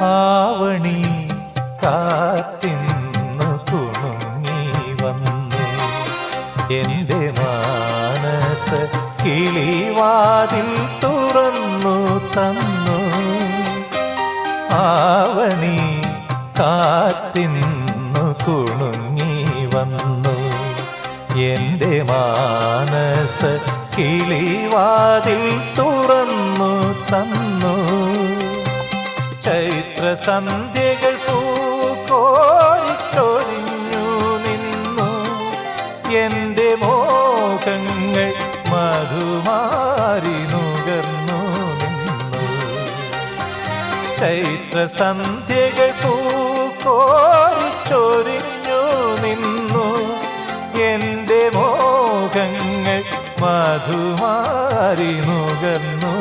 ആവണി കാത്തിന്നു കുണുങ്ങി വന്നു. എന്റെ മാനസ കിളിവാതിൽ തുറന്നു തന്നു. ആവണി കാത്തിന്നു കുണുങ്ങി വന്നു. എന്റെ മാനസ കിളിവാതിൽ തുറന്നു തന്നു. ചൈത്രസന്ധ്യകൾ പൂക്കോരിച്ചൊരിഞ്ഞു നിന്നു. എന്റെ മോഹങ്ങൾ മധുമാരി നുകർന്നു നിന്നു. ചൈത്ര സന്ധ്യകൾ പൂക്കോരിച്ചൊരിഞ്ഞു നിന്നു. എന്റെ മോഹങ്ങൾ മധുമാരി നുകർന്നു